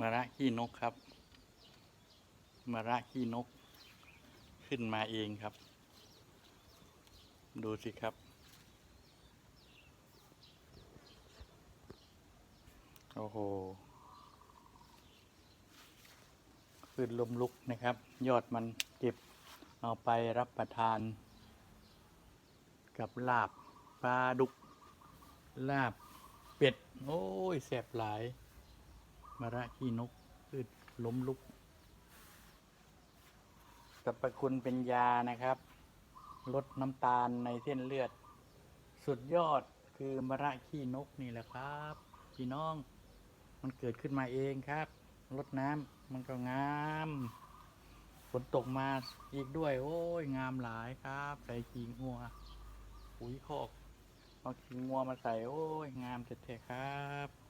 มะระขี้นกครับมะระขี้นก ขึ้นมาเองครับ ดูสิครับ โอ้โหขึ้นลมลุกนะครับ ยอดมันเก็บเอาไปรับประทาน กับลาบปลาดุก ลาบเป็ด โอ้ยแสบหลาย มะระขี้นกพืชล้มลุกสรรพคุณเป็นยานะครับ ลดน้ำตาลในเส้นเลือด สุดยอดคือมะระขี้นกนี่แหละครับ พี่น้อง มันเกิดขึ้นมาเองครับ ลดน้ำมันก็งามฝนตกมาอีกด้วย โอ้ย งามหลายครับใส่ขี้งัวปุ๋ยคอกเอาขี้งัวมาใส่ โอ้ย งามเจ็ดๆครับ